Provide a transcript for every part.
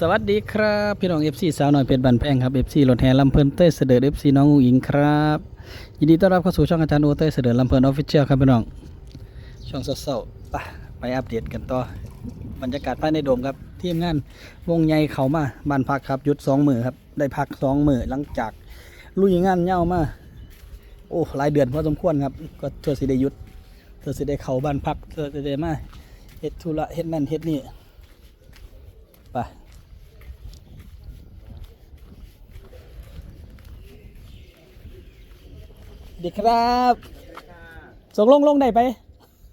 สวัสดีครับ พี่น้อง FC สาวน้อยเพชรบันแพงครับ FC รถแห่ลำเพลินเต้เสด็จ FC น้องอุ๋งอิงครับยินดีต้อนรับเข้าสู่ช่องอาจารย์โอเต้เสด็จลำเพลินออฟฟิเชียลครับพี่น้องช่องเศร้าๆไปไปอัปเดตกันต่อบรรยากาศภายในโดมครับทีมงานวงใหญ่เขามาบ้านพักครับยุดสองมือครับได้พักสองมือหลังจากลุยงานเย่ามาโอ้หลายเดือนพอสมควรครับก็เธอสิได้ยุดเธอสิได้เขาบ้านพักเธอสิได้มาเฮ็ดธุระเฮ็ดนั่นเฮ็ดนี่ไป ดีครับส่งลงลงได้ไป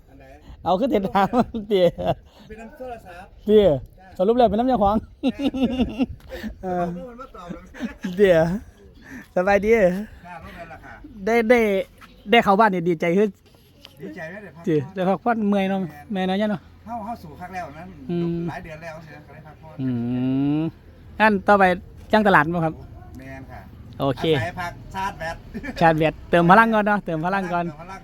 อันไหนเอาขึ้นเต็นทางเตี๋ยเป็นน้ำโทรศัพท์เตี๋ยสรุปแล้วเป็นน้ำยาขวางเออเมื่อมันมาตอบแล้วเตี๋ยสบายดีค่าเท่านั้นราคาได้ได้ได้เข้าบ้านเนี่ยดีใจขึ้นดีใจไหมเดี๋ยวพักเตี๋ยได้พักผ่อนเมื่อยเนาะแม่เนาะเนี่ยเนาะเข้าเข้าสู่ครั้งแล้วนั้นอืมหลายเดือนแล้วใช่ไหมก็ได้พักผ่อนอืมงั้นต่อไปจ้างตลาดมั้งครับแมนค่ะ โอเคาศัยพักชาร์จแบตชาร์จแบตเติมพลังก่อนเนาะเติมพลังก่อนเติมพลัง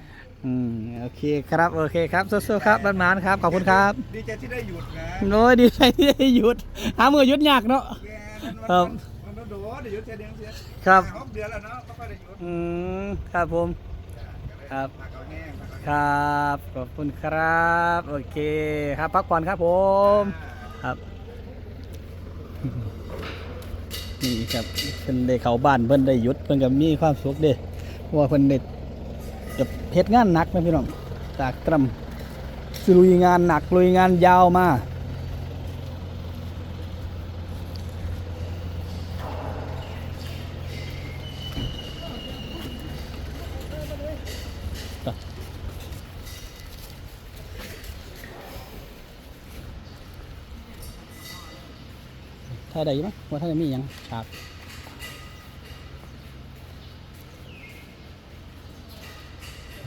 อืมโอเคครับโอเคครับสู้ๆครับบ้านหมานครับขอบคุณครับดีใจที่ได้หยุดนะโน้ยดีใจที่ได้หยุดหามือหยุดยากเนาะ แกมันครับมันมันโดดเดี๋ยวหยุดเสียเดือนเสียครับหกเดือนแล้วเนาะก็ค่อยได้หยุดอืมครับผม ครับพักเอาแห้งพักเอาคแห้งรับขอบคุณครับ โอเค ครับพักผ่อนครับผม ครับ นี่ครับเพิ่นได้เข้าบ้านเพิ่นได้หยุดเพิ่นก็มีความสุขเด้เพราะว่าเพิ่นได้แบบเฮ็ดงานหนักนะพี่น้องตากตรำสิลุยงานหนักลุยงานยาวมา ถ้าได้มั้ยว่าถ้าจะมียังฉาก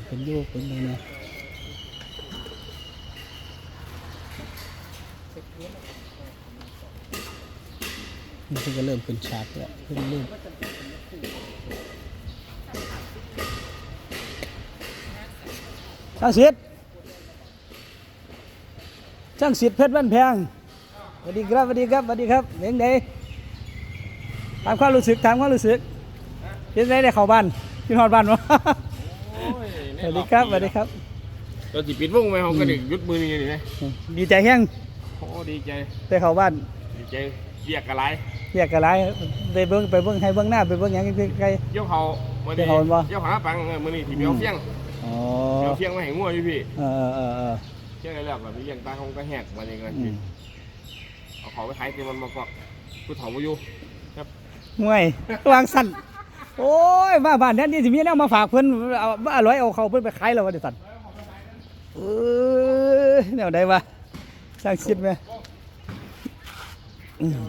เป็นอยูเป็นอะไรเนี่ยนี่เพิ่งก็เริ่มเป็นฉากแล้วเพิ่งเริ่มช่างสิทธิ์ช่างสิทธิ์เพชรบ้านแพง สวัสดีครับสวัสดีครับสวัสดีครับเลี้ยงเดถามความรู้สึกถามความรู้สึกเลี้ยงเดได้เข้าบ้านพี่นอดบ้านวะสวัสดีครับสวัสดีครับเราจิปิดวงไหมเขาก็ดึกยุดมือนี่นี่ไหมดีใจแห้งโอ้ดีใจได้เข้าบ้านดีใจเรียกอะไรเรียกกระไรได้เบิ้งไปเบิ้งให้เบิ้งหน้าไปเบิ้งหยังใกล้ยกเขามื่อเดี๋ยวเขาบ่ยกขาปังเออมื่อนี้ที่เบียวเฟี้ยงๆอ๋อเบียวเฟี้ยงมาแห่งงัวอยู่พี่เออเออเออเฟี้ยงอะไรแล้วแบบนี้ยังตาคงก็แหกมาเองเลยอืม เอาขาไปขายเต็มมันมากอกผู้ถอมาอยู่ครับห่วยวางสั่นโอ้ยมาบ้านแทนที่สิมีแนวมาฝากเพิ่นเอาบ้าร้อยเอาเขาเพิ่นไปขายแล้วว่าเดี๋ยวสั่นเออแนวใดวะสร้างชิดไหมอืม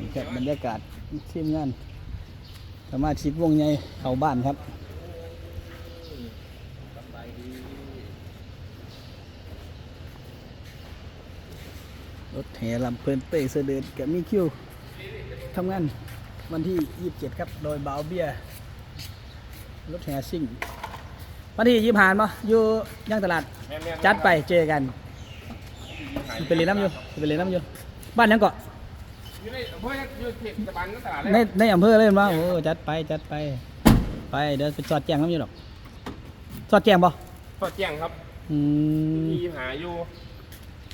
นี่ครับบรรยากาศทีมงานสามารถชิดวงใหญ่เข้าบ้านครับ รถแห่ลำเพลินเต้ยเสด็จกับมีคิวทำงานวันที่ 27 ครับ โดยบาวเบียร์รถแห่ซิ่ง วันที่ยี่ผ่านมาอยู่ย่างตลาดแม่นๆจัดไปเจอกันไปเรียนน้ำอยู่ไปเรียนน้ำอยู่ บ้านยังเกาะอยู่ในอำเภออยู่เขตตะบันก็ตลาดเลยในในอำเภอเลยมั้โอ้จัดไปจัดไป ไปเดี๋ยวไปสอดแจงน้ำอยู่หรอกสอดแจงป่ะก็แจ้งครับอืมที่หาอยู่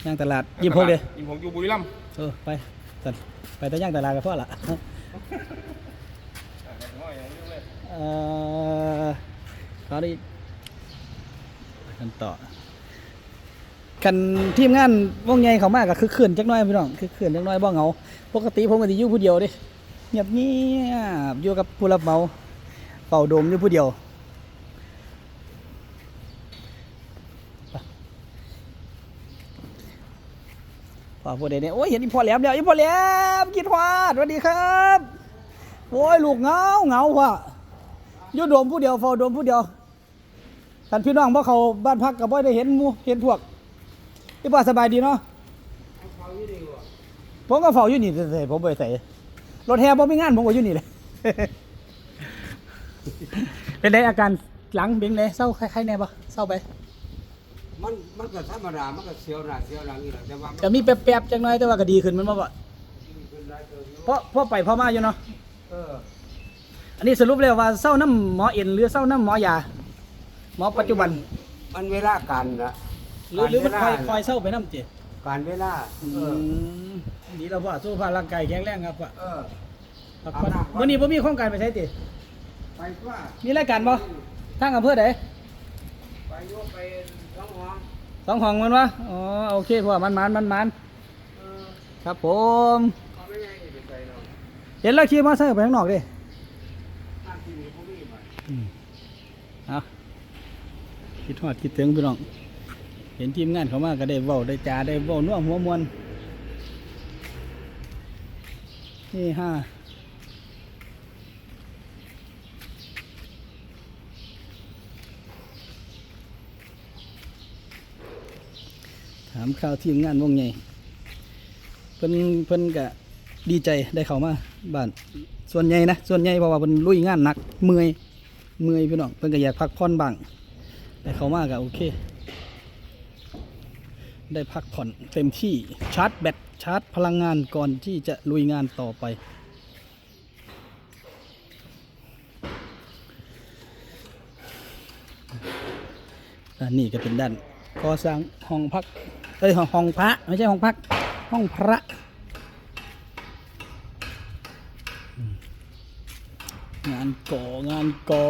ย่างตลาดยี่พกเลยยิมผมอยู่บุรีรัมย์เออไปสันไปแต่ย่างตลาดกับพ่อละเอ่อตอนนี้กันต่อกันทีมงานวงใหญ่เขามากก็คือเขื่อนจักหน้อยพี่น้องคือเขื่อนจักหน้อยบ่เหงาปกติผมก็สิอยู่ผู้เดียวเดิเงียบเงียบอยู่กับผู้รับเหมาเป่าโดมอยู่ผู้เดียว พอผู้ใดเนี่ยโอ้ยเห็นอีพ่อแหลมแล้วอีพ่อแหลมกินฮวาดสวัสดีครับโอ้ยลูกเงาเงาว่ะอยู่โดมผู้เดียวเฝ้าโดมผู้เดียวกันพี่น้องบ่เขาบ้านพักกับบ่ได้เห็นมูเห็นพวกที่บ้านสบายดีเนาะผมก็เฝ้าอยู่นี่เฉยผมบ่ไปใส่รถแห่บ่มีงานผมก็อยู่นี่เลยเป็นไดอาการหลังเป็นไดเศร้าใครๆแน่บ่เศร้าไป มันมันก็ธรรมดา มันก็เสียวหน้าเสียวหลังนี่แหละแต่ว่ามันก็มีแป๊บๆจังน้อยแต่ว่าก็ดีขึ้นแมันบ่บ่เป็นไรเติมอยู่เพราะเพราะไปเพราะมาอยู่เนาะเอออันนี้สรุปแล้วว่าเศร้าน้ำหมอเอ็นหรือเศร้าน้ำหมอยาหมอปัจจุบันมันเวลาการนะหรือหรือมันคอยการเวลาคอยเศร้าไปน้ำเจการเวลาอืเออมดีแล้วพ่อสู้พาร่างกายแข็งแรงครับพ่อเออพักผ่อนเอาหน้าวันนี้ผมมีโครงการไปใช้ติไปว่ามีรายการบ่ทางอำเภอใดไปโยกไปท้อง ห้องสองห้องมันวะอ๋อโอเคพ่อมันมันมันมันเออครับผมเขาไม่ไงไปใส่เนาะเห็นแล้วขี่มอเตอร์ไซค์ออกไปข้างนอกดิน้ำที่นี่เขามีมาเอาคิดฮอดคิดถึงพี่น้อง เห็นทีมงานเขามาก็ได้เว้าได้จาได้เว้าน่วมหัวมวนนี่ห้า ถามข่าวทีมงานวงใหญ่เพิ่นเพิ่นก็ดีใจได้เข้ามาบ้านส่วนใหญ่นะส่วนใหญ่เพราะว่าเพิ่นลุยงานหนักเมื่อยเมื่อยพี่น้องเพิ่นก็อยากพักผ่อนบ้างแต่เขามากอะโอเค ได้พักผ่อนเต็มที่ชาร์จแบตชาร์จพลังงานก่อนที่จะลุยงานต่อไปด้านนี้ก็เป็นด้านก่อสร้างห้องพัก เอ้ยห้องพระไม่ใช่ห้องพัก ห้องพระงานก่องานก่อ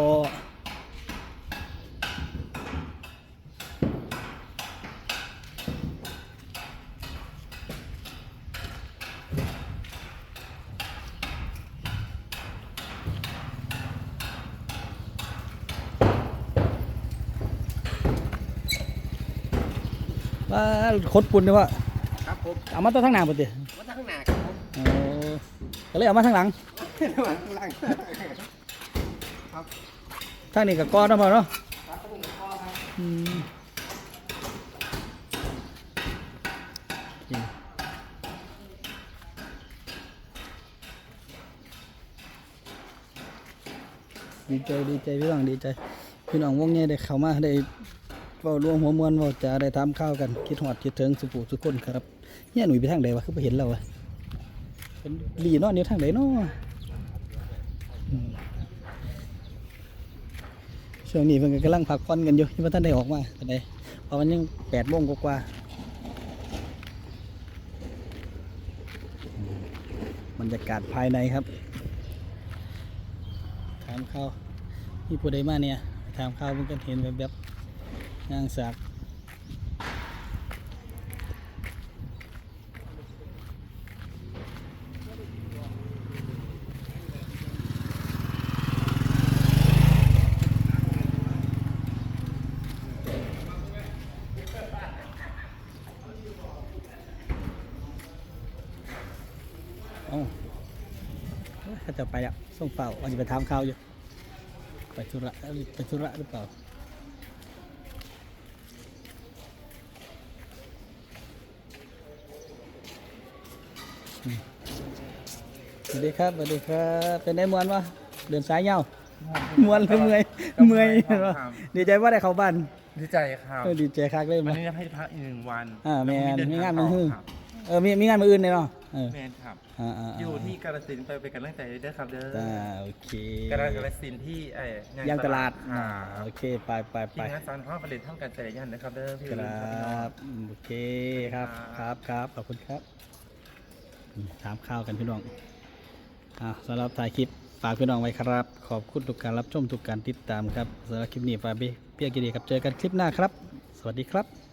ว่าขดปุ่นเลยว่าครับผมเอามาตั้งทางหน้าปุ่นดิมาทางหน้าครับผมโอ้ก็เลยเอามาทางหลังมาทางหลังทางนี้กับก้อนเนาะพ่อเนาะครับผมพอครับอืมโอเคดีใจดีใจพี่น้องดีใจพี่น้องวงนี้ได้เข้ามาได้ เว้าร่วมหัวมวลเว้าจาได้ทำข้าวกันคิดหอดคิดถึงสุภูสุคนครับเนี่ยหนุ่ยไปทางใดวะคือไปเห็นเราวะเป็นหลีนาะเนี่ยทางใดเนาะช่วงนี้เพิ่นกำลังพักผ่อนกันอยู่ยังบ่ทันได้ออกมาปานใดเพราะมันยังแปดโมงกว่าบรรยากาศภายในครับ ถามข้าวมีผู้ใดมาเนี่ย ถามข่าวมันก็เห็นแบบ ย่างสากเอ้าเอ้ยเขาจะไปอะส่งเปล่าว่าจะไปถามข่าวอยู่ ไปธุระไปธุระหรือเปล่า สวัสดีครับสวัสดีครับ เป็นได้มวนวะเดินสายเงามวนหรือเมื่อยเมื่อยเห็นปะดีใจว่าได้เข้าบ้านดีใจครับเออดีใจคักเลยวัมั้นยนี้ให้พักอีกหนึ่งวันอ่าแมนล้วก็มีงานเดิมือทฮื้อครับเออมีมีงานมืออื่นเลยเนาะเออแมนครับอ่าอ่าอยู่ที่กาฬสินธุ์ไปเป็นกำลังใจเด้อครับเด้ออ่าโอเคกาฬกาฬสินธุ์ที่ไอ้ยางตลาดคอ่ารับโอเคไปไปทีไปมงานสารพ่อผลิตเท่ากันแต่ยันนะครับเด้อพี่คลุรังครับพี่น้องบอืมโอเคครับครับครับขอบคุณครับอืม ถามข้าวกันพี่น้องอ่าสำหรับถ่ายคลิปฝากพี่น้องไว้ครับ ขอบคุณทุกการรับชมทุกการติดตามครับสำหรับคลิปนี้ฝากพี่เปียกิดีครับ เจอกันคลิปหน้าครับ สวัสดีครับ